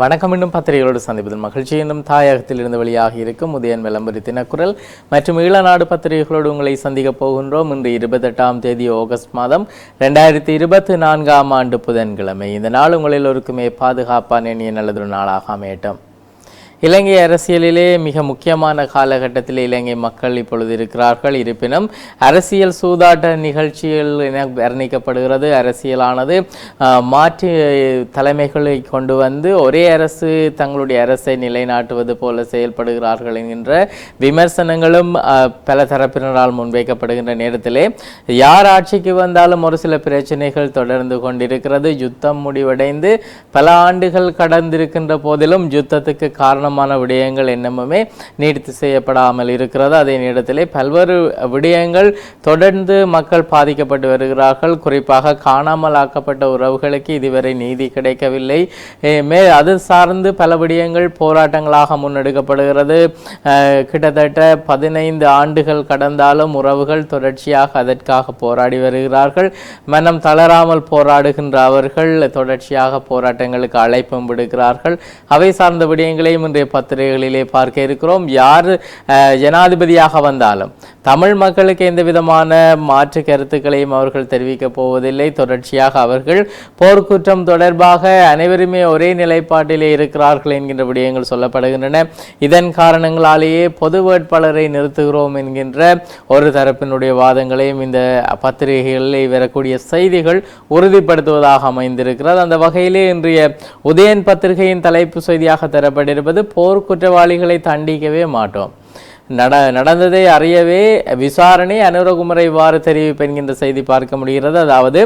வணக்கம் இன்னும் பத்திரிகைகளோடு சந்திப்பதில் மகிழ்ச்சி. என்னும் தாயகத்தில் இருந்து வெளியாக இருக்கும் உதயன் விளம்பரி தினக்குரல் மற்றும் ஈழநாடு பத்திரிகைகளோடு உங்களை சந்திக்கப் போகின்றோம் இன்று இருபத்தெட்டாம் தேதி ஆகஸ்ட் மாதம் ரெண்டாயிரத்தி இருபத்தி நான்காம் ஆண்டு புதன்கிழமை. இந்த நாள் உங்கள் எல்லோருக்குமே பாதுகாப்பான இனிய நல்லதொரு நாளாக அமையட்டும். இலங்கை அரசியலிலே மிக முக்கியமான காலகட்டத்தில் இலங்கை மக்கள் இப்பொழுது இருக்கிறார்கள். இருப்பினும் அரசியல் சூதாட்ட நிகழ்ச்சிகள் என வர்ணிக்கப்படுகிறது. அரசியலானது மாற்றி மாற்று தலைமைகளை கொண்டு வந்து ஒரே அரசு தங்களுடைய அரசை நிலைநாட்டுவது போல செயல்படுகிறார்கள் என்கின்ற விமர்சனங்களும் பல தரப்பினரால் முன்வைக்கப்படுகின்ற நேரத்திலே யார் ஆட்சிக்கு வந்தாலும் ஒரு சில பிரச்சனைகள் தொடர்ந்து கொண்டிருக்கிறது. யுத்தம் முடிவடைந்து பல ஆண்டுகள் கடந்திருக்கின்ற போதிலும் யுத்தத்துக்கு காரணம் சம்பந்தமான விடயங்கள் என்னமுமே நீடித்து செய்யப்படாமல் இருக்கிறது. அதே நேரத்திலே பல்வேறு விடயங்கள் தொடர்ந்து மக்கள் பாதிக்கப்பட்டு வருகிறார்கள். குறிப்பாக காணாமல் ஆக்கப்பட்ட உறவுகளுக்கு இதுவரை நீதி கிடைக்கவில்லை. மே அது சார்ந்து பல விடயங்கள் போராட்டங்களாக முன்னெடுக்கப்படுகிறது. கிட்டத்தட்ட பதினைந்து ஆண்டுகள் கடந்தாலும் உறவுகள் தொடர்ச்சியாக அதற்காக போராடி வருகிறார்கள். மனம் தளராமல் போராடுகின்ற அவர்கள் தொடர்ச்சியாக போராட்டங்களுக்கு அழைப்பும் விடுக்கிறார்கள் அவை சார்ந்த விடயங்களையும் இன்றைய பத்திரிகைகளிலே பார்க்க இருக்கிறோம். யார் ஜனாதிபதியாக வந்தாலும் தமிழ் மக்களுக்கு எந்த விதமான மாற்று கருத்துக்களையும் அவர்கள் தெரிவிக்கப் போவதில்லை. தொடர்ச்சியாக அவர்கள் போர்க்குற்றம் தொடர்பாக அனைவருமே ஒரே நிலைப்பாட்டிலே இருக்கிறார்கள் என்கின்ற விடயங்கள் சொல்லப்படுகின்றன. இதன் காரணங்களாலேயே பொது வேட்பாளரை நிறுத்துகிறோம் என்கின்ற ஒரு தரப்பினுடைய வாதங்களையும் இந்த பத்திரிகைகளில் வரக்கூடிய செய்திகள் உறுதிப்படுத்துவதாக அமைந்திருக்கிறது. அந்த வகையிலே இன்றைய உதயன் பத்திரிகையின் தலைப்பு செய்தியாக தரப்பட்டிருப்பது போர் குற்றவாளிகளை தண்டிக்கவே மாட்டோம். நட நடந்ததை அறியவே விசாரணை அனுரகுமரை இவ்வாறு தெரிவிப்பு என்கின்ற செய்தி பார்க்க முடிகிறது. அதாவது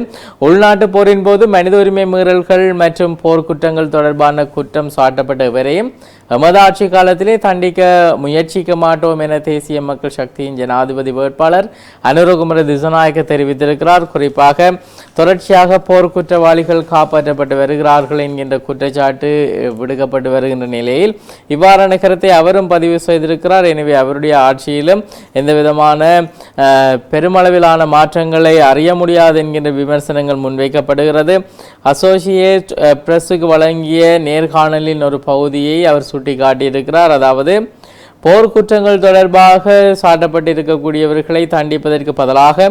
உள்நாட்டு போரின் போது மனித உரிமை மீறல்கள் மற்றும் போர்க்குற்றங்கள் தொடர்பான குற்றம் சாட்டப்பட்ட இவரையும் எமது ஆட்சி காலத்திலே தண்டிக்க முயற்சிக்க மாட்டோம் என தேசிய மக்கள் சக்தியின் ஜனாதிபதி வேட்பாளர் அனுரகுமர திசநாயக்க தெரிவித்திருக்கிறார். குறிப்பாக தொடர்ச்சியாக போர் குற்றவாளிகள் காப்பாற்றப்பட்டு வருகிறார்கள் என்கின்ற குற்றச்சாட்டு விடுக்கப்பட்டு வருகின்ற நிலையில் இவ்வாறான கருத்தை அவரும் பதிவு செய்திருக்கிறார். எனவே அவர் அவருடைய ஆட்சியிலும் எந்த விதமான பெருமளவிலான மாற்றங்களை அறிய முடியாது என்கின்ற விமர்சனங்கள் முன்வைக்கப்படுகிறது. அசோசியேட் பிரஸுக்கு வழங்கிய நேர்காணலின் ஒரு பகுதியை அவர் சுட்டிக்காட்டியிருக்கிறார். அதாவது போர்க்குற்றங்கள் தொடர்பாக சாட்டப்பட்டிருக்கக்கூடியவர்களை தண்டிப்பதற்கு பதிலாக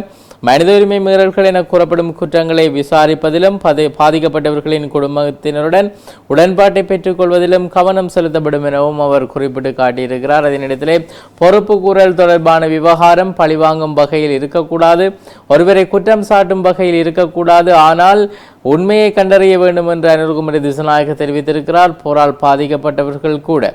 மனித உரிமை மீறல்கள் என கூறப்படும் குற்றங்களை விசாரிப்பதிலும் பதி பாதிக்கப்பட்டவர்களின் குடும்பத்தினருடன் உடன்பாட்டை பெற்றுக்கொள்வதிலும் கவனம் செலுத்தப்படும் எனவும் அவர் குறிப்பிட்டு காட்டியிருக்கிறார். அதனிடத்திலே பொறுப்பு கூறல் தொடர்பான விவகாரம் பழிவாங்கும் வகையில் இருக்கக்கூடாது. ஒருவரை குற்றம் சாட்டும் வகையில் இருக்கக்கூடாது. ஆனால் உண்மையை கண்டறிய வேண்டும் என்று அனுகுமரி திசநாயக தெரிவித்திருக்கிறார். போரால் பாதிக்கப்பட்டவர்கள் கூட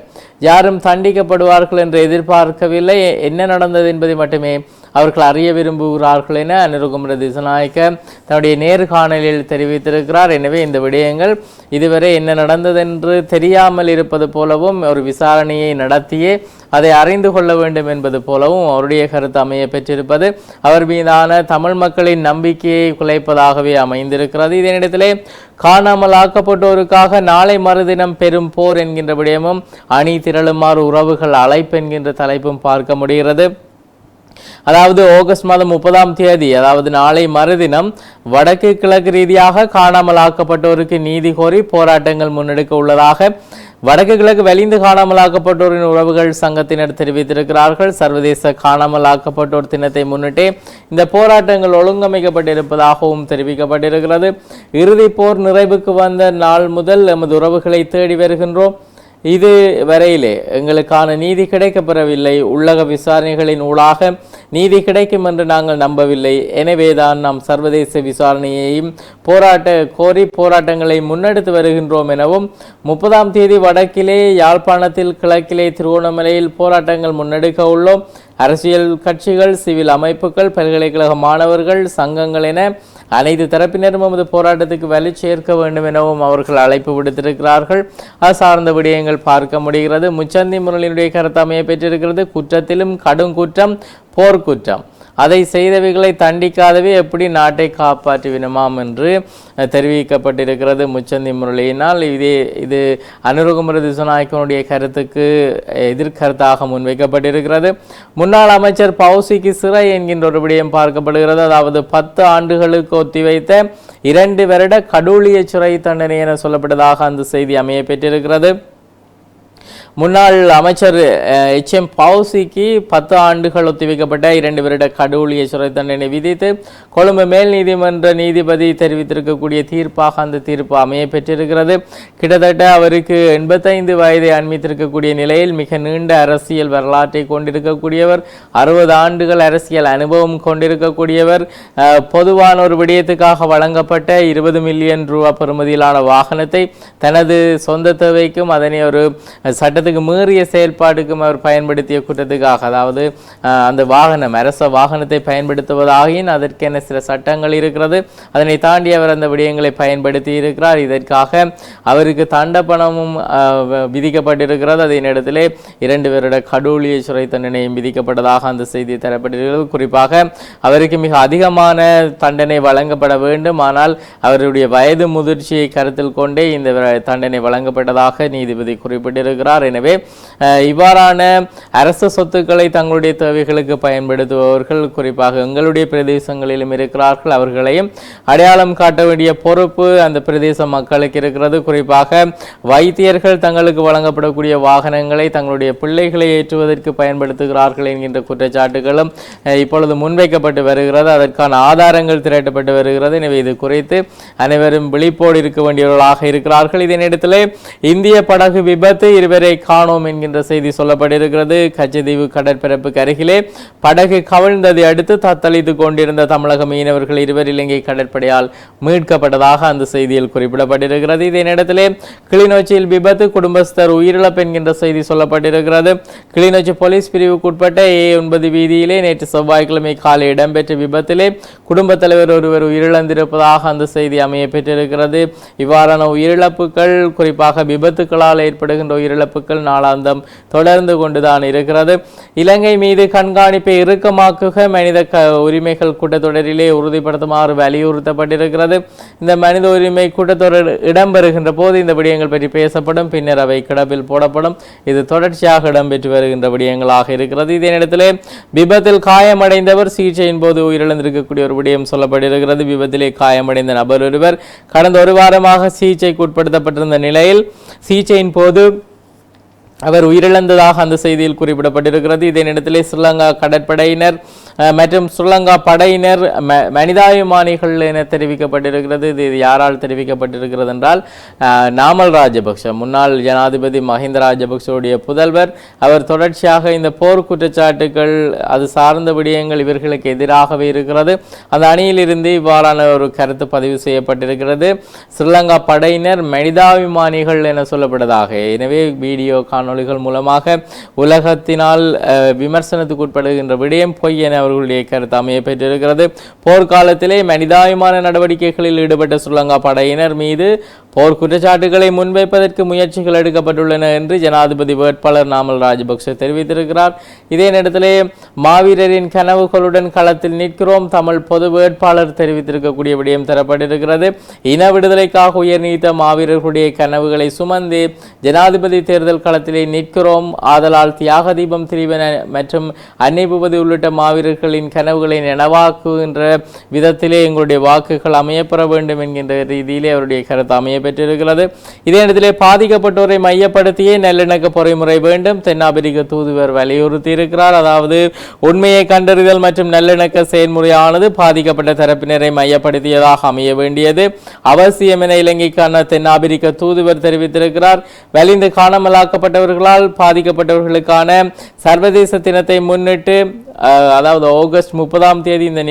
யாரும் தண்டிக்கப்படுவார்கள் என்று எதிர்பார்க்கவில்லை. என்ன நடந்தது என்பதை மட்டுமே அவர்கள் அறிய விரும்புகிறார்கள் என அனுருகுமர திசநாயக்க தன்னுடைய நேர்காணலில் தெரிவித்திருக்கிறார். எனவே இந்த விடயங்கள் இதுவரை என்ன நடந்ததென்று தெரியாமல் இருப்பது போலவும் ஒரு விசாரணையை நடத்தியே அதை அறிந்து கொள்ள வேண்டும் என்பது போலவும் அவருடைய கருத்து அமைய பெற்றிருப்பது அவர் மீதான தமிழ் மக்களின் நம்பிக்கையை குலைப்பதாகவே அமைந்திருக்கிறது. இதனிடத்திலே காணாமல் ஆக்கப்பட்டோருக்காக நாளை மறுதினம் பெரும் போர் என்கின்ற விடயமும் அணி திரளுமாறு உறவுகள் அழைப்பு என்கின்ற தலைப்பும் பார்க்க முடிகிறது. அதாவது ஆகஸ்ட் மாதம் முப்பதாம் தேதி அதாவது நாளை மறுதினம் வடக்கு கிழக்கு ரீதியாக காணாமல் ஆக்கப்பட்டோருக்கு நீதி கோரி போராட்டங்கள் முன்னெடுக்க உள்ளதாக வடக்கு கிழக்கு வெளிந்து காணாமல் ஆக்கப்பட்டோரின் உறவுகள் சங்கத்தினர் தெரிவித்திருக்கிறார்கள். சர்வதேச காணாமல் ஆக்கப்பட்டோர் தினத்தை முன்னிட்டு இந்த போராட்டங்கள் ஒழுங்கமைக்கப்பட்டிருப்பதாகவும் தெரிவிக்கப்பட்டிருக்கிறது. இறுதிப் போர் நிறைவுக்கு வந்த நாள் முதல் எமது உறவுகளை தேடி வருகின்றோம். இது வரையிலே எங்களுக்கான நீதி கிடைக்கப்பெறவில்லை. உள்ளக விசாரணைகளின் ஊடாக நீதி கிடைக்கும் என்று நாங்கள் நம்பவில்லை. எனவேதான் நாம் சர்வதேச விசாரணையையும் போராட்ட கோரி போராட்டங்களை முன்னெடுத்து வருகின்றோம் எனவும் முப்பதாம் தேதி வடக்கிலே யாழ்ப்பாணத்தில் கிழக்கிலே திருவோணமலையில் போராட்டங்கள் முன்னெடுக்க உள்ளோம். அரசியல் கட்சிகள் சிவில் அமைப்புகள் பல்கலைக்கழக மாணவர்கள் சங்கங்கள் என அனைத்து தரப்பினரும் நமது போராட்டத்துக்கு வலு சேர்க்க வேண்டும் எனவும் அவர்கள் அழைப்பு விடுத்திருக்கிறார்கள். அது சார்ந்த விடயங்கள் பார்க்க முடிகிறது. முச்சந்தி முரளியினுடைய கருத்து பெற்றிருக்கிறது. குற்றத்திலும் கடும் குற்றம் போர்க்குற்றம். அதை செய்தவைகளை தண்டிக்காதவே எப்படி நாட்டை காப்பாற்றிவிடுமாம் என்று தெரிவிக்கப்பட்டிருக்கிறது முச்சந்தி முரளியினால். இதே இது அனுரகுமர திசுநாயக்கனுடைய கருத்துக்கு எதிர்கருத்தாக முன்வைக்கப்பட்டிருக்கிறது. முன்னாள் அமைச்சர் பவுசிக்கு சிறை என்கின்ற ஒரு விடயம் பார்க்கப்படுகிறது. அதாவது பத்து ஆண்டுகளுக்கு ஒத்திவைத்த இரண்டு வருட கடூழிய சிறை தண்டனை என சொல்லப்பட்டதாக அந்த செய்தி அமைய பெற்றிருக்கிறது முன்னாள் அமைச்சர் எச். எம். பவுசிக்கு பத்து ஆண்டுகள் ஒத்திவைக்கப்பட்ட இரண்டு வருட கடூழிய சிறை தண்டனை விதித்து கொழும்பு மேல் நீதிமன்ற நீதிபதி தெரிவித்திருக்கக்கூடிய தீர்ப்பாக அந்த தீர்ப்பு அமைய பெற்றிருக்கிறது. கிட்டத்தட்ட அவருக்கு எண்பத்தைந்து வயதை அண்மித்திருக்கக்கூடிய நிலையில் மிக நீண்ட அரசியல் வரலாற்றை கொண்டிருக்கக்கூடியவர் அறுபது ஆண்டுகள் அரசியல் அனுபவம் கொண்டிருக்கக்கூடியவர் பொதுவான ஒரு விடயத்துக்காக வழங்கப்பட்ட இருபது மில்லியன் ரூபா பெறுமதியிலான வாகனத்தை தனது சொந்த தேவைக்கும் அதனை ஒரு சட்ட சட்டத்துக்கு மீறிய செயல்பாடுக்கும் அவர் பயன்படுத்திய குற்றத்துக்காக அதாவது அந்த வாகனம் அரச வாகனத்தை பயன்படுத்துவதாகின் அதற்கென சில சட்டங்கள் இருக்கிறது. அதனை தாண்டி அவர் அந்த விடயங்களை பயன்படுத்தி இருக்கிறார். இதற்காக அவருக்கு தண்டப்பணமும் பணமும் விதிக்கப்பட்டிருக்கிறது. அதே நேரத்தில் இரண்டு பேரோட கடூழிய சிறை தண்டனையும் விதிக்கப்பட்டதாக அந்த செய்தி தரப்பட்டிருக்கிறது. குறிப்பாக அவருக்கு மிக அதிகமான தண்டனை வழங்கப்பட வேண்டும். ஆனால் அவருடைய வயது முதிர்ச்சியை கருத்தில் கொண்டே இந்த தண்டனை வழங்கப்பட்டதாக நீதிபதி குறிப்பிட்டிருக்கிறார். எனவே இவ்வாறான அரசு சொத்துக்களை தங்களுடைய தேவைகளுக்கு பயன்படுத்துபவர்கள் குறிப்பாக எங்களுடைய பிரதேசங்களிலும் இருக்கிறார்கள் அவர்களையும் அடையாளம் காட்ட வேண்டிய பொறுப்பு அந்த பிரதேச மக்களுக்கு இருக்கிறது. குறிப்பாக வைத்தியர்கள் தங்களுக்கு வழங்கப்படக்கூடிய வாகனங்களை தங்களுடைய பிள்ளைகளை ஏற்றுவதற்கு பயன்படுத்துகிறார்கள் என்கின்ற குற்றச்சாட்டுகளும் இப்பொழுது முன்வைக்கப்பட்டு வருகிறது. அதற்கான ஆதாரங்கள் திரட்டப்பட்டு வருகிறது. எனவே இது குறித்து அனைவரும் விழிப்போடு இருக்க வேண்டியவர்களாக இருக்கிறார்கள். இதனிடத்திலே இந்திய படகு விபத்து இருவரை காணோம் என்கின்ற செய்தி சொல்லப்பட்டிருக்கிறது. கச்சதீவு கடற்பரப்புக்கு அருகிலே படகு கவிழ்ந்ததை அடுத்து தத்தளித்து கொண்டிருந்த தமிழக மீனவர்கள் இருவர் இலங்கை கடற்படையால் மீட்கப்பட்டதாக அந்த செய்தியில் குறிப்பிடப்பட்டிருக்கிறது. இதே நேரத்திலே கிளிநொச்சியில் விபத்து குடும்பஸ்தர் உயிரிழப்பு என்கின்ற செய்தி சொல்லப்பட்டிருக்கிறது. கிளிநொச்சி போலீஸ் பிரிவுக்குட்பட்ட ஏ ஒன்பது வீதியிலே நேற்று செவ்வாய்க்கிழமை காலை இடம்பெற்ற விபத்திலே குடும்பத் தலைவர் ஒருவர் உயிரிழந்திருப்பதாக அந்த செய்தி அமைய பெற்றிருக்கிறது இவ்வாறான உயிரிழப்புகள் குறிப்பாக விபத்துக்களால் ஏற்படுகின்ற உயிரிழப்புகள் நாளாந்தம் தொடர்ந்து கொண்டுதான் இருக்கிறது. இலங்கை மீது கண்காணிப்பை இறுக்கமாக்குக மனித க உரிமைகள் கூட்டத்தொடரிலே உறுதிப்படுத்துமாறு வலியுறுத்தப்பட்டிருக்கிறது. இந்த மனித உரிமை கூட்டத்தொடர் இடம்பெறுகின்ற போது இந்த விடயங்கள் பற்றி பேசப்படும் பின்னர் அவை கிடப்பில் போடப்படும். இது தொடர்ச்சியாக இடம்பெற்று வருகின்ற விடயங்களாக இருக்கிறது. இதே நேரத்திலே விபத்தில் காயமடைந்தவர் சிகிச்சையின் போது உயிரிழந்திருக்கக்கூடிய ஒரு விடயம் சொல்லப்பட்டிருக்கிறது. விபத்திலே காயமடைந்த நபர் ஒருவர் கடந்த ஒரு வாரமாக சிகிச்சைக்கு உட்படுத்தப்பட்டிருந்த நிலையில் சிகிச்சையின் போது அவர் உயிரிழந்ததாக அந்த செய்தியில் குறிப்பிடப்பட்டிருக்கிறது. இதே நேரத்திலே ஸ்ரீலங்கா கடற்படையினர் மற்றும் ஸ்ரீலங்கா படையினர் ம- மனிதாபிமானிகள் என தெரிவிக்கப்பட்டிருக்கிறது. இது யாரால் தெரிவிக்கப்பட்டிருக்கிறது என்றால் நாமல் ராஜபக்ஷ. முன்னாள் ஜனாதிபதி மஹிந்த ராஜபக்ஷவுடைய புதல்வர். அவர் தொடர்ச்சியாக இந்த போர் குற்றச்சாட்டுகள் அது சார்ந்த விடயங்கள் இவர்களுக்கு எதிராகவே இருக்கிறது. அந்த அணியிலிருந்து இவ்வாறான ஒரு கருத்து பதிவு செய்யப்பட்டிருக்கிறது. ஸ்ரீலங்கா படையினர் மனிதாபிமானிகள் என சொல்லப்படுவதாக எனவே வீடியோ காணொளிகள் மூலமாக உலகத்தினால் விமர்சனத்துக்கு உட்படுகின்ற விடயம் பொய் என அவர்களுடைய கருத்து அமைய பெற்றிருக்கிறது. போர்க்காலத்திலே மனிதாபிமான நடவடிக்கைகளில் ஈடுபட்ட ஸ்ரீலங்கா படையினர் மீது போர் குற்றச்சாட்டுகளை முன்வைப்பதற்கு முயற்சிகள் எடுக்கப்பட்டுள்ளன என்று ஜனாதிபதி வேட்பாளர் நாமல் ராஜபக்ஷ தெரிவித்திருக்கிறார். இதே நேரத்திலே மாவீரரின் கனவுகளுடன் களத்தில் நிற்கிறோம். தமிழ் பொது வேட்பாளர் தெரிவித்திருக்கக்கூடிய விடயம் தரப்பட்டிருக்கிறது. இன விடுதலைக்காக உயர் நீத்த மாவீரர்களுடைய கனவுகளை சுமந்து ஜனாதிபதி தேர்தல் களத்திலே நிற்கிறோம். ஆதலால் தியாக தீபம் திரிவன மற்றும் அன்னை பூபதி உள்ளிட்ட மாவீரர்களின் கனவுகளை நனவாக்குகின்ற விதத்திலே எங்களுடைய வாக்குகள் அமையப்பெற வேண்டும் என்கின்ற ரீதியிலே அவருடைய கருத்து அமைய பெற்றிருக்கிறது இதே நேரத்திலே பாதிக்கப்பட்டோரை மையப்படுத்தியே நல்லிணக்க பொறிமுறை வேண்டும். தென்னாப்பிரிக்க தூதுவர் வலியுறுத்தி இருக்கிறார் அதாவது உண்மையை கண்டறிதல் மற்றும் நல்லிணக்க செயல்முறையானது பாதிக்கப்பட்ட தரப்பினரை மையப்படுத்தியதாக அமைய வேண்டியது. அவசியம் என இலங்கைக்கான தென்னாப்பிரிக்க தூதுவர் தெரிவித்திருக்கிறார். வலிந்து காணாமலாக்கப்பட்டவர்களால் பாதிக்கப்பட்டவர்களுக்கான சர்வதேச தினத்தை முன்னிட்டு அதாவது அதாவது ஆகஸ்ட் முப்பதாம் தேதி இந்த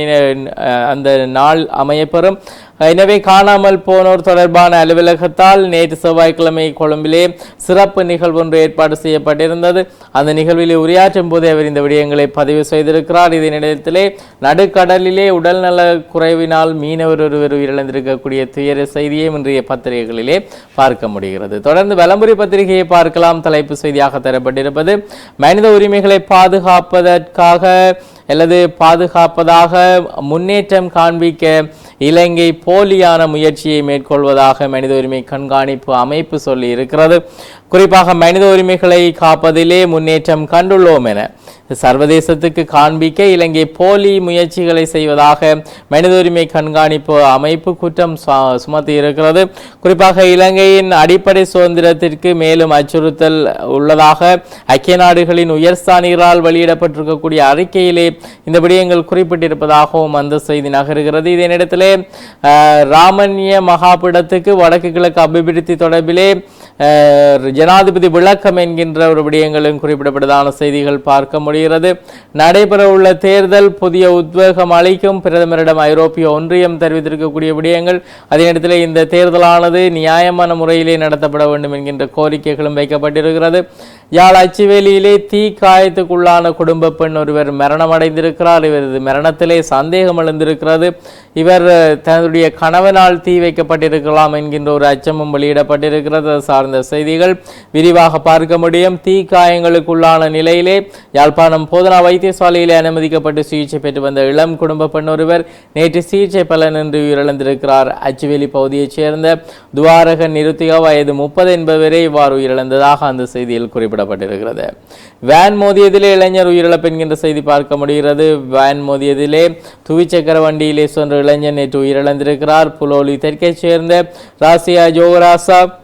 அந்த நாள் அமையப்பெறும். எனவே காணாமல் போனோர் தொடர்பான அலுவலகத்தால் நேற்று செவ்வாய்க்கிழமை கொழும்பிலே சிறப்பு நிகழ்வு ஒன்று ஏற்பாடு செய்யப்பட்டிருந்தது. அந்த நிகழ்வில் உரையாற்றும் போது அவர் இந்த விடயங்களை பதிவு செய்திருக்கிறார். இதே நிலையத்திலே நடுக்கடலிலே உடல்நல குறைவினால் மீனவர் ஒருவர் உயிரிழந்திருக்கக்கூடிய துயர செய்தியும் இன்றைய பத்திரிகைகளிலே பார்க்க முடிகிறது. தொடர்ந்து வலம்புரி பத்திரிகையை பார்க்கலாம். தலைப்பு செய்தியாக தரப்பட்டிருப்பது மனித உரிமைகளை பாதுகாப்பதற்காக அல்லது பாதுகாப்பதாக முன்னேற்றம் காண்பிக்க இலங்கை போலியான முயற்சியை மேற்கொள்வதாக மனித உரிமை கண்காணிப்பு அமைப்பு சொல்லி இருக்கிறது குறிப்பாக மனித உரிமைகளை காப்பதிலே முன்னேற்றம் கண்டுள்ளோம் என சர்வதேசத்துக்கு காண்பிக்க இலங்கை போலி முயற்சிகளை செய்வதாக மனித உரிமை கண்காணிப்பு அமைப்பு குற்றம் சு- சுமத்தி இருக்கிறது குறிப்பாக இலங்கையின் அடிப்படை சுதந்திரத்திற்கு மேலும் அச்சுறுத்தல் உள்ளதாக ஐக்கிய நாடுகளின் உயர்ஸ்தானிகளால் வெளியிடப்பட்டிருக்கக்கூடிய அறிக்கையிலே இந்த விடயங்கள் குறிப்பிட்டிருப்பதாகவும் அந்த செய்தி நகருகிறது. இதே நேரத்திலே ராமன்ய மகாபிடத்துக்கு வடக்கு கிழக்கு அபிவிருத்தி தொடர்பிலே ஜனாதிபதி விளக்கம் என்கின்ற ஒரு விடயங்களும் குறிப்பிடப்பட்டதான செய்திகள் பார்க்க முடிகிறது. நடைபெறவுள்ள தேர்தல் புதிய உத்வேகம் அளிக்கும். பிரதமரிடம் ஐரோப்பிய ஒன்றியம் தெரிவித்திருக்கக்கூடிய விடயங்கள். அதே நேரத்தில் இந்த தேர்தலானது நியாயமான முறையிலே நடத்தப்பட வேண்டும் என்கின்ற கோரிக்கைகளும் வைக்கப்பட்டிருக்கிறது. யாழ் அச்சுவேலியிலே தீ காயத்துக்குள்ளான குடும்ப பெண் ஒருவர் மரணமடைந்திருக்கிறார். இவரது மரணத்திலே சந்தேகம் எழுந்திருக்கிறது. இவர் தன்னுடைய கணவனால் தீ வைக்கப்பட்டிருக்கலாம் என்கின்ற ஒரு அச்சமும் வெளியிடப்பட்டிருக்கிறது. சார்ந்த செய்திகள் விரிவாக பார்க்க முடியும். தீ காயங்களுக்குள்ளான நிலையிலே யாழ்ப்பாணம் போதனா வைத்தியசாலையிலே அனுமதிக்கப்பட்டு சிகிச்சை பெற்று வந்த இளம் குடும்ப பெண் ஒருவர் நேற்று சிகிச்சை பலனின்றி உயிரிழந்திருக்கிறார். அச்சுவேலி பகுதியைச் சேர்ந்த துவாரக நிருத்திகா வயது முப்பது என்பவரே இவ்வாறு உயிரிழந்ததாக அந்த செய்தியில் குறிப்பிடப்பட்டிருக்கிறது வேன் மோதியதிலே இளைஞர் உயிரிழப்பு என்கின்ற செய்தி பார்க்க முடிகிறது. வேன் மோதியதிலே துவிச்சக்கர வண்டியிலே சென்ற இளைஞர் நேற்று உயிரிழந்திருக்கிறார். புலோலி தெற்கைச் சேர்ந்த ராசியா ஜோகராசா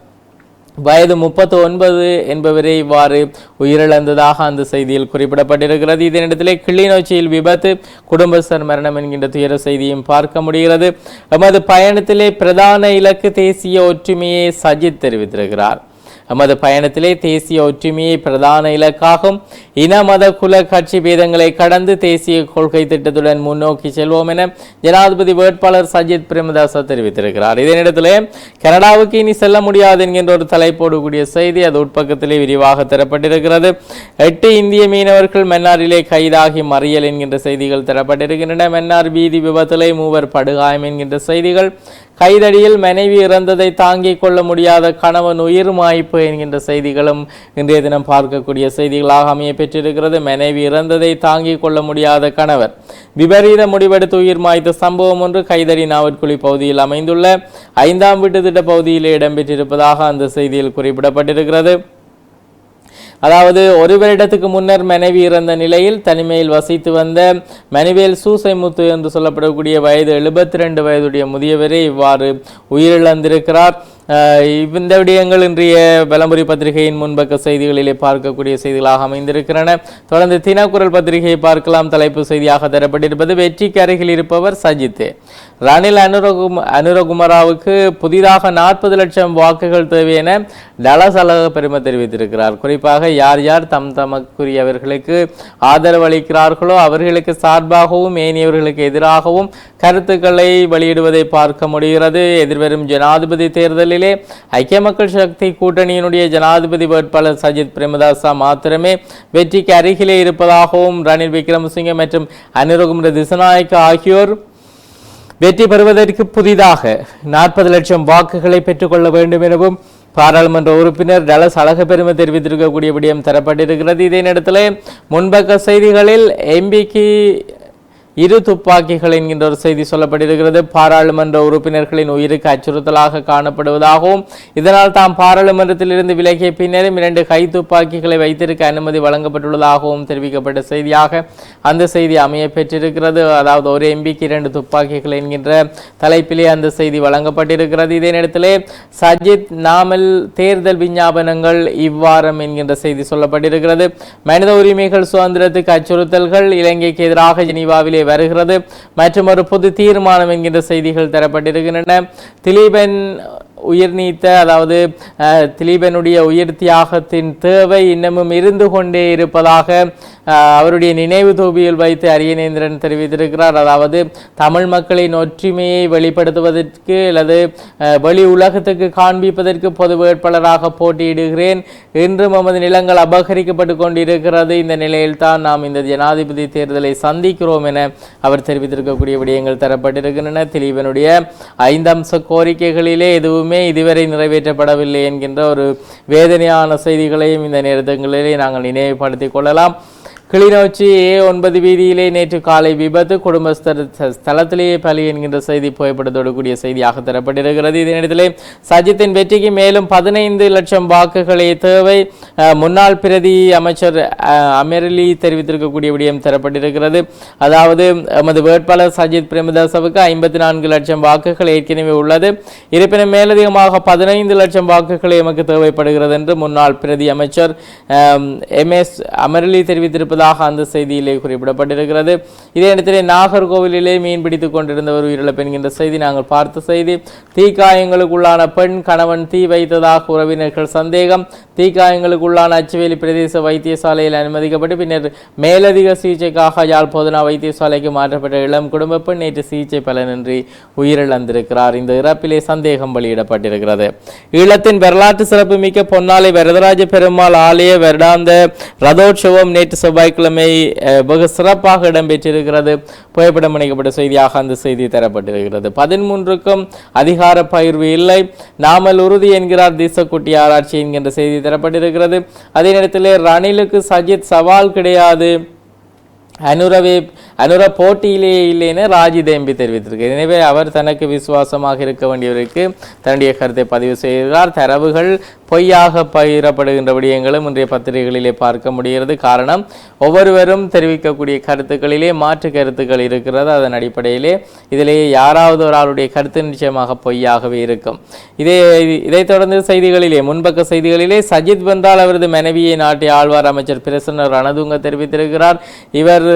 வயது முப்பத்து ஒன்பது என்பவரே இவ்வாறு உயிரிழந்ததாக அந்த செய்தியில் குறிப்பிடப்பட்டிருக்கிறது. இதனிடத்திலே கிளிநொச்சியில் விபத்து குடும்பஸ்தர் மரணம் என்கின்ற துயர செய்தியும் பார்க்க முடிகிறது. எமது பயணத்திலே பிரதான இலக்கு தேசிய ஒற்றுமையை சஜித் தெரிவித்திருக்கிறார். நமது பயணத்திலே தேசிய ஒற்றுமையை பிரதான இலக்காகும். இன மத குல கட்சி பேதங்களை கடந்து தேசிய கொள்கை திட்டத்துடன் முன்னோக்கி செல்வோம் என ஜனாதிபதி வேட்பாளர் சஜித் பிரேமதாச தெரிவித்திருக்கிறார். இதே கனடாவுக்கு இனி செல்ல முடியாது என்கின்ற ஒரு தலைப்போடு கூடிய செய்தி அது உட்பக்கத்திலே விரிவாக தரப்பட்டிருக்கிறது. எட்டு இந்திய மீனவர்கள் மன்னாரிலே கைதாகி மறியல் என்கின்ற செய்திகள் தரப்பட்டிருக்கின்றன. மன்னார் வீதி விபத்திலே மூவர் படுகாயம் என்கின்ற செய்திகள். கைதடியில் மனைவி இறந்ததை தாங்கிக் கொள்ள முடியாத கணவன் உயிர் மாய்ப்பு என்கின்ற செய்திகளும் இன்றைய தினம் பார்க்கக்கூடிய செய்திகளாக அமைய பெற்றிருக்கிறது. மனைவி இறந்ததை தாங்கிக் கொள்ள முடியாத கணவர். விபரீத முடிவெடுத்து உயிர் மாய்த்த சம்பவம் ஒன்று கைதறி நாவற்குழி பகுதியில் அமைந்துள்ள ஐந்தாம் வீட்டு திட்ட பகுதியிலே இடம்பெற்றிருப்பதாக அந்த செய்தியில் குறிப்பிடப்பட்டிருக்கிறது. அதாவது ஒரு வருடத்துக்கு முன்னர் மனைவி இறந்த நிலையில் தனிமையில் வசித்து வந்த மணிவேல் சூசைமுத்து என்று சொல்லப்படக்கூடிய வயது எழுபத்தி ரெண்டு வயதுடைய முதியவரே இவ்வாறு உயிரிழந்திருக்கிறார். இந்த விடயங்கள் இன்றைய பலமுறை பத்திரிகையின் முன்பக்க செய்திகளிலே பார்க்கக்கூடிய செய்திகளாக அமைந்திருக்கின்றன. தொடர்ந்து தினக்குரல் பத்திரிகையை பார்க்கலாம். தலைப்பு செய்தியாக தரப்பட்டிருப்பது வெற்றிக்கு அருகில் இருப்பவர் சஜித் ரணில் அனுரகும அனுரகுமராவுக்கு புதிதாக நாற்பது லட்சம் வாக்குகள் தேவை என டலசலக பெருமை தெரிவித்திருக்கிறார். குறிப்பாக யார் யார் தம் தமக்குரியவர்களுக்கு ஆதரவு அளிக்கிறார்களோ அவர்களுக்கு சார்பாகவும் ஏனியவர்களுக்கு எதிராகவும் கருத்துக்களை வெளியிடுவதை பார்க்க முடிகிறது. எதிர்வரும் ஜனாதிபதி தேர்தலிலே ஐக்கிய மக்கள் சக்தி கூட்டணியினுடைய ஜனாதிபதி வேட்பாளர் சஜித் பிரேமதாசா மாத்திரமே வெற்றிக்கு அருகிலே இருப்பதாகவும் ரணில் விக்ரமசிங்க மற்றும் அனுரகுமர திசநாயக்க ஆகியோர் வெற்றி பெறுவதற்கு புதிதாக நாற்பது லட்சம் வாக்குகளை பெற்றுக்கொள்ள வேண்டும் எனவும் பாராளுமன்ற உறுப்பினர் டலஸ் அழகப்பெருமை தெரிவித்திருக்கக்கூடிய விடயம் தரப்பட்டிருக்கிறது. இதே நேரத்தில் முன்பக்க செய்திகளில் எம்பிக்கு இரு துப்பாக்கிகள் என்கின்ற ஒரு செய்தி சொல்லப்பட்டிருக்கிறது பாராளுமன்ற உறுப்பினர்களின் உயிருக்கு அச்சுறுத்தலாக காணப்படுவதாகவும் இதனால் தாம் பாராளுமன்றத்திலிருந்து விலகிய பின்னரும் இரண்டு கை துப்பாக்கிகளை வைத்திருக்க அனுமதி வழங்கப்பட்டுள்ளதாகவும் தெரிவிக்கப்பட்ட செய்தியாக அந்த செய்தி அமைய பெற்றிருக்கிறது. அதாவது ஒரு எம்பிக்கு இரண்டு துப்பாக்கிகள் என்கின்ற தலைப்பிலே அந்த செய்தி வழங்கப்பட்டிருக்கிறது. இதே நேரத்திலே சஜித் நாமல் தேர்தல் விஞ்ஞாபனங்கள் இவ்வாரம் என்கின்ற செய்தி சொல்லப்பட்டிருக்கிறது. மனித உரிமைகள் சுதந்திரத்துக்கு அச்சுறுத்தல்கள் இலங்கைக்கு எதிராக ஜெனீவாவிலே வருகிறது. மற்றும் ஒரு பொது தீர்மானம் என்கின்ற செய்திகள் தரப்பட்டிருக்கின்றன. திலீபன் உயிர் நீத்த அதாவது திலீபனுடைய உயிர் தியாகத்தின் தேவை இன்னமும் இருந்து கொண்டே இருப்பதாக அவருடைய நினைவு தொகுதியில் வைத்து அரியநேந்திரன் தெரிவித்திருக்கிறார். அதாவது தமிழ் மக்களின் ஒற்றுமையை வெளிப்படுத்துவதற்கு அல்லது வெளி உலகத்துக்கு காண்பிப்பதற்கு பொது வேட்பாளராக போட்டியிடுகிறேன். என்றும் நமது நிலங்கள் அபகரிக்கப்பட்டு கொண்டிருக்கிறது. இந்த நிலையில் தான் நாம் இந்த ஜனாதிபதி தேர்தலை சந்திக்கிறோம் என அவர் தெரிவித்திருக்கக்கூடிய விடயங்கள் தரப்பட்டிருக்கின்றன. திலீபனுடைய ஐந்தம்ச கோரிக்கைகளிலே எதுவுமே இதுவரை நிறைவேற்றப்படவில்லை என்கின்ற ஒரு வேதனையான செய்திகளையும் இந்த நேரங்களிலே நாங்கள் நினைவுபடுத்திக் கொள்ளலாம். கிளிநொச்சி ஏ ஒன்பது வீதியிலே நேற்று காலை விபத்து. குடும்பஸ்தர் ஸ்தலத்திலேயே பலி என்கின்ற செய்தி புகைப்படத்தோடு கூடிய செய்தியாக தரப்பட்டிருக்கிறது. இதனிடத்திலே சஜித்தின் வெற்றிக்கு மேலும் பதினைந்து லட்சம் வாக்குகளே தேவை. முன்னாள் பிரதி அமைச்சர் அஹ், அமெரிலி தெரிவித்திருக்கக்கூடிய விடயம் தரப்பட்டிருக்கிறது. அதாவது எமது வேட்பாளர் சஜித் பிரேமதாசவுக்கு ஐம்பத்தி நான்கு லட்சம் வாக்குகள் ஏற்கனவே உள்ளது. இருப்பினும் மேலதிகமாக பதினைந்து லட்சம் வாக்குகளை எமக்கு தேவைப்படுகிறது என்று முன்னாள் பிரதி அமைச்சர் எம் எஸ் தெரிவித்திருப்பது தெரிவித்திருப்பதாக அந்த செய்தியிலே குறிப்பிடப்பட்டிருக்கிறது. இதே இடத்திலே நாகர்கோவிலிலே மீன் பிடித்து கொண்டிருந்தவர் உயிரிழப்பு என்கின்ற செய்தி நாங்கள் பார்த்த செய்தி. தீக்காயங்களுக்குள்ளான பெண் கணவன் தீ வைத்ததாக உறவினர்கள் சந்தேகம். தீக்காயங்களுக்குள்ளான அச்சுவேலி பிரதேச வைத்தியசாலையில் அனுமதிக்கப்பட்டு பின்னர் மேலதிக சிகிச்சைக்காக யாழ் போதனா வைத்தியசாலைக்கு மாற்றப்பட்ட இளம் குடும்ப பெண் நேற்று சிகிச்சை பலனின்றி உயிரிழந்திருக்கிறார். இந்த இறப்பிலே சந்தேகம் வெளியிடப்பட்டிருக்கிறது. ஈழத்தின் வரலாற்று சிறப்புமிக்க பொன்னாலை வரதராஜ பெருமாள் ஆலய வருடாந்த ரதோற்சவம் நேற்று செவ்வாய் வியாழக்கிழமை வெகு சிறப்பாக இடம்பெற்றிருக்கிறது. புகைப்படம் இணைக்கப்பட்ட செய்தியாக அந்த செய்தி தரப்பட்டிருக்கிறது. பதிமூன்றுக்கும் அதிகார பகிர்வு இல்லை. நாமல் உறுதி என்கிறார் தீசக்குட்டி ஆராய்ச்சி என்கின்ற செய்தி தரப்பட்டிருக்கிறது. அதே நேரத்தில் ரணிலுக்கு சஜித் சவால் கிடையாது. அனுரவே அனுர போட்டியிலேயே இல்லைன்னு ராஜி தேம்பி தெரிவித்திருக்கிறார். எனவே அவர் தனக்கு விசுவாசமாக இருக்க வேண்டியவருக்கு தன்னுடைய கருத்தை பதிவு செய்கிறார். தரவுகள் பொய்யாக பகிரப்படுகின்ற விடயங்களும் இன்றைய பத்திரிகைகளிலே பார்க்க முடிகிறது. காரணம் ஒவ்வொருவரும் தெரிவிக்கக்கூடிய கருத்துக்களிலே மாற்று கருத்துக்கள் இருக்கிறது. அதன் அடிப்படையிலே இதிலேயே யாராவது ஒரு ஆளுடைய கருத்து நிச்சயமாக பொய்யாகவே இருக்கும். இதே இதைத் தொடர்ந்து செய்திகளிலே முன்பக்க செய்திகளிலே சஜித் பந்தால் அவரது மனைவியை நாட்டிய ஆழ்வார் அமைச்சர் பிரசன்ன ரணதுங்க தெரிவித்திருக்கிறார். இவர்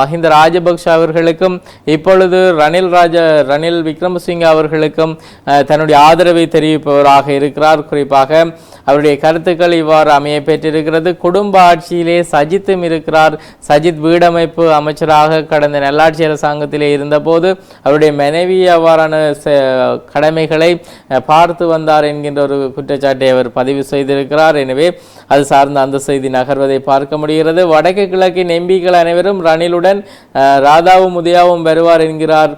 மஹிந்த ராஜபக்ஷ அவர்களுக்கும் இப்பொழுது ரணில் ராஜ ரணில் விக்ரமசிங்க அவர்களுக்கும் தன்னுடைய ஆதரவை தெரிவிப்பவராக இருக்கிறார். குறிப்பாக அவருடைய கருத்துக்கள் இவ்வாறு அமைய பெற்றிருக்கிறது. குடும்ப ஆட்சியிலே சஜித்தும் இருக்கிறார். சஜித் வீடமைப்பு அமைச்சராக கடந்த நல்லாட்சி அரசாங்கத்திலே இருந்தபோது அவருடைய மனைவி அவ்வாறான கடமைகளை அஹ், பார்த்து வந்தார் என்கின்ற ஒரு குற்றச்சாட்டை அவர் பதிவு செய்திருக்கிறார். எனவே அது சார்ந்த அந்த செய்தி நகர்வதை பார்க்க முடிகிறது. வடக்கு கிழக்கின் எம்பிக்கள் அனைவரும் ரணிலுடன் ராதாவும் உதயாவும் வருவார் என்கிறார்.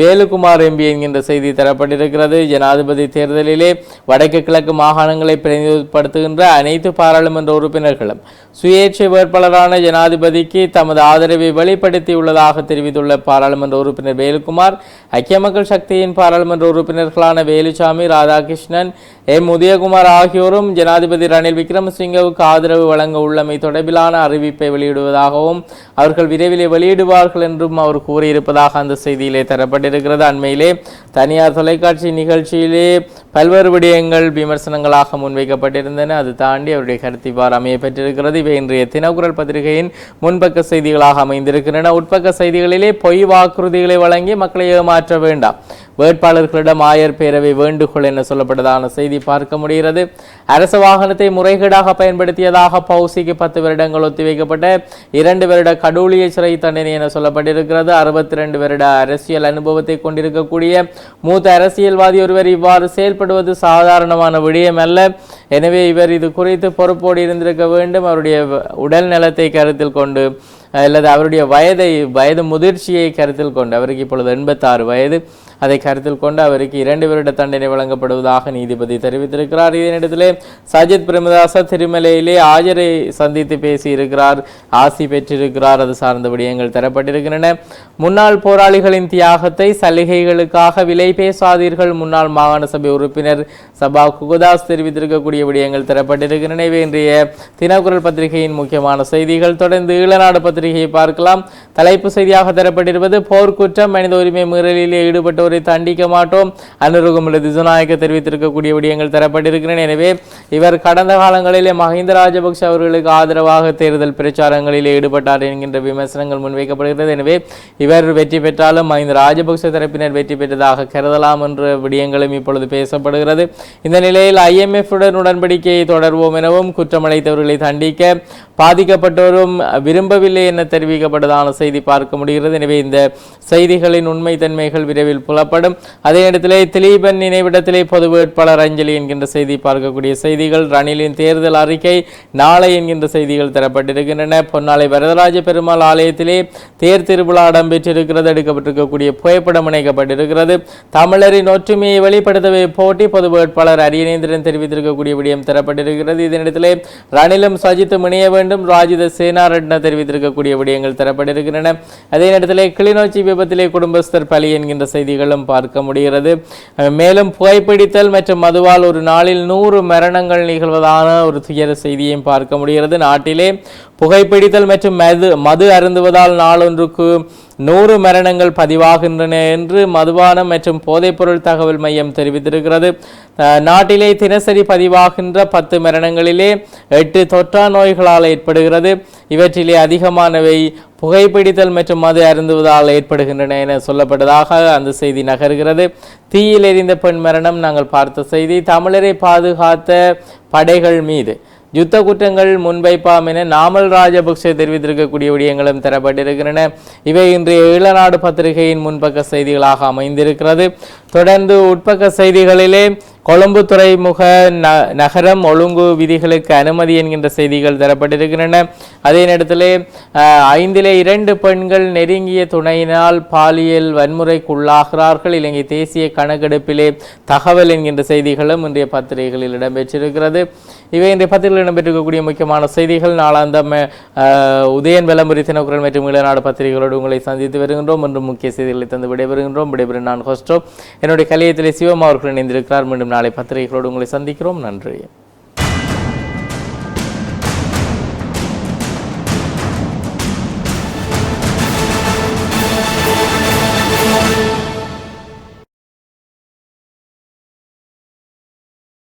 வேலுகுமார் வேலுக்குமார் எம்பி என்கின்ற செய்தி தரப்பட்டிருக்கிறது. ஜனாதிபதி தேர்தலிலே வடக்கு கிழக்கு மாகாணங்களை பிரதிநிதிப்படுத்துகின்ற அனைத்து பாராளுமன்ற உறுப்பினர்களும் சுயேட்சை வேட்பாளரான ஜனாதிபதிக்கு தமது ஆதரவை வெளிப்படுத்தியுள்ளதாக தெரிவித்துள்ள பாராளுமன்ற உறுப்பினர் வேலுக்குமார் ஐக்கிய மக்கள் சக்தியின் பாராளுமன்ற உறுப்பினர்களான வேலுசாமி ராதாகிருஷ்ணன் எம். உதயகுமார் ஆகியோரும் ஜனாதிபதி ரணில் சிங்கவுக்கு ஆதரவு வழங்க உள்ளமை தொடர்பிலான அறிவிப்பை வெளியிடுவதாகவும் அவர்கள் விரைவிலே வெளியிடுவார்கள் என்றும் அவர் கூறியிருப்பதாக அந்த செய்தியிலே தரப்பட்டிருக்கிறது. அண்மையிலே தனியார் தொலைக்காட்சி நிகழ்ச்சியிலே பல்வேறு விடயங்கள் விமர்சனங்களாக முன்வைக்கப்பட்டிருந்தன. அது தாண்டி அவருடைய கருத்து இவ்வாறு அமைய பெற்றிருக்கிறது. இவை இன்றைய தினக்குரல் பத்திரிகையின் முன்பக்க செய்திகளாக அமைந்திருக்கின்றன. உட்பக்க செய்திகளிலே பொய் வாக்குறுதிகளை வழங்கி மக்களை ஏமாற்ற வேண்டாம். வேட்பாளர்களிடம் ஆயர் பேரவை வேண்டுகோள் என சொல்லப்பட்டதான செய்தி பார்க்க முடிகிறது. அரசு வாகனத்தை முறைகேடாக பயன்படுத்தியதாக பவுசிக்கு பத்து வருடங்கள் ஒத்திவைக்கப்பட்ட இரண்டு வருட கடூழிய சிறை தண்டனை என சொல்லப்பட்டிருக்கிறது. அறுபத்தி ரெண்டு வருட அரசியல் அனுபவத்தை கொண்டிருக்கக்கூடிய மூத்த அரசியல்வாதி ஒருவர் இவ்வாறு செயல்படுவது சாதாரணமான விடயம் அல்ல எனவே இவர் இது குறித்து பொறுப்போடு இருந்திருக்க வேண்டும். அவருடைய உடல் நலத்தை கருத்தில் கொண்டு அல்லது அவருடைய வயதை வயது முதிர்ச்சியை கருத்தில் கொண்டு அவருக்கு இப்பொழுது எண்பத்தாறு வயது. அதை கருத்தில் கொண்டு அவருக்கு இரண்டு வருட தண்டனை வழங்கப்படுவதாக நீதிபதி தெரிவித்திருக்கிறார். இதனிடத்திலே சஜித் பிரேமதாச திருமலையிலே ஆஜரை சந்தித்து பேசியிருக்கிறார். ஆசி பெற்றிருக்கிறார். அது சார்ந்த விடயங்கள் தரப்பட்டிருக்கின்றன. முன்னாள் போராளிகளின் தியாகத்தை சலுகைகளுக்காக விலை பேசாதீர்கள். முன்னாள் மாகாண சபை உறுப்பினர் சபா குகுதாஸ் தெரிவித்திருக்கக்கூடிய விடயங்கள் தரப்பட்டிருக்கின்றன. இன்றைய தினக்குரல் பத்திரிகையின் முக்கியமான செய்திகள். தொடர்ந்து ஈழநாடு பத்திரிகையை பார்க்கலாம். தலைப்பு செய்தியாக தரப்பட்டிருப்பது போர்க்குற்றம் மனித உரிமை மீறலில் ஈடுபட்டோர் தண்டிக்க மாட்டோம். அனுருகுமுல திசுநாயக்க தெரிவித்திருக்கக்கூடிய விடயங்கள் தரப்பட்டிருக்கிறேன் எனவே இவர் கடந்த காலங்களிலே மஹிந்த ராஜபக்ஷ அவர்களுக்கு ஆதரவாக தேர்தல் பிரச்சாரங்களில் ஈடுபட்டார் என்கின்ற விமர்சனங்கள் முன்வைக்கப்படுகிறது. எனவே இவர் வெற்றி பெற்றாலும் மஹிந்த ராஜபக்ஷ தரப்பினர் வெற்றி பெற்றதாக கருதலாம் என்ற விடயங்களும் இப்பொழுது பேசப்படுகிறது. இந்த நிலையில் ஐஎம்எஃப் உடன் உடன்படிக்கையை தொடர்வோம் எனவும் குற்றமடைத்தவர்களை தண்டிக்க பாதிக்கப்பட்டோரும் விரும்பவில்லை என தெரிவிக்கப்பட்டதான செய்தி பார்க்க முடிகிறது. எனவே இந்த செய்திகளின் உண்மை தன்மைகள் விரைவில் கொள்ளப்படும் அதே இடத்திலே திலீபன் நினைவிடத்திலே பொது வேட்பாளர் அஞ்சலி என்கின்ற செய்தி பார்க்கக்கூடிய செய்திகள் ரணிலின் தேர்தல் அறிக்கை நாளை என்கின்ற செய்திகள் தரப்பட்டிருக்கின்றன. பொன்னாலை வரதராஜ பெருமாள் ஆலயத்திலே தேர் திருவிழா இடம்பெற்றிருக்கிறது. எடுக்கப்பட்டிருக்கக்கூடிய புகைப்படம் இணைக்கப்பட்டிருக்கிறது. தமிழரின் ஒற்றுமையை வெளிப்படுத்தவே போட்டி பொது வேட்பாளர் அரியநேந்திரன் தெரிவித்திருக்கக்கூடிய விடயம் தரப்பட்டிருக்கிறது. இதனிடத்திலே ரணிலும் சஜித்தும் இணைய வேண்டும். ராஜித சேனாரட்ன தெரிவித்திருக்கக்கூடிய விடயங்கள் தரப்பட்டிருக்கின்றன. அதே நேரத்திலே கிளிநொச்சி விபத்திலே குடும்பஸ்தர் பலி என்கின்ற செய்திகள் செய்திகளும் பார்க்க முடிகிறது. மேலும் புகைப்பிடித்தல் மற்றும் மதுவால் ஒரு நாளில் நூறு மரணங்கள் நிகழ்வதான ஒரு துயர செய்தியையும் பார்க்க முடிகிறது. நாட்டிலே புகைப்பிடித்தல் மற்றும் மது மது அருந்துவதால் நாளொன்றுக்கு நூறு மரணங்கள் பதிவாகின்றன என்று மதுபானம் மற்றும் போதைப்பொருள் தகவல் மையம் தெரிவித்திருக்கிறது. நாட்டிலே தினசரி பதிவாகின்ற பத்து மரணங்களிலே எட்டு தொற்றா நோய்களால் ஏற்படுகிறது. இவற்றிலே அதிகமானவை புகைப்பிடித்தல் மற்றும் மது அருந்துவதால் ஏற்படுகின்றன என சொல்லப்பட்டதாக அந்த செய்தி நகர்கிறது. தீயில் எரிந்த பெண் மரணம் நாங்கள் பார்த்த செய்தி. தமிழரை பாதுகாத்த படைகள் மீது யுத்த குற்றங்கள் முன்வைப்பாம் என நாமல் ராஜபக்சே தெரிவித்திருக்கக்கூடிய விடயங்களும் தரப்பட்டிருக்கின்றன. இவை இன்றைய ஈழநாடு பத்திரிகையின் முன்பக்க செய்திகளாக அமைந்திருக்கிறது. தொடர்ந்து உட்பக்க செய்திகளிலே கொழும்பு துறைமுக ந நகரம் ஒழுங்கு விதிகளுக்கு அனுமதி என்கின்ற செய்திகள் தரப்பட்டிருக்கின்றன. அதே நேரத்தில் ஐந்திலே இரண்டு பெண்கள் நெருங்கிய துணையினால் பாலியல் வன்முறைக்குள்ளாகிறார்கள். இலங்கை தேசிய கணக்கெடுப்பிலே தகவல் என்கின்ற செய்திகளும் இன்றைய பத்திரிகைகளில் இடம்பெற்றிருக்கிறது. இவை இன்றைய பத்திரிகையில் இடம்பெற்றிருக்கக்கூடிய முக்கியமான செய்திகள். நாளாந்தம் உதயன் விளம்பரி தினக்குரல் மற்றும் இளநாடு பத்திரிகைகளோடு உங்களை சந்தித்து வருகின்றோம். மற்றும் முக்கிய செய்திகளை தந்து விடைபெறுகின்றோம். விடைபெறும் நான் ஹோஸ்டோ. என்னுடைய கலையத்தில் சிவம் அவர்கள் இணைந்திருக்கிறார். மீண்டும் நாளை பத்திரிகைகளோடு உங்களை சந்திக்கிறோம். நன்றி.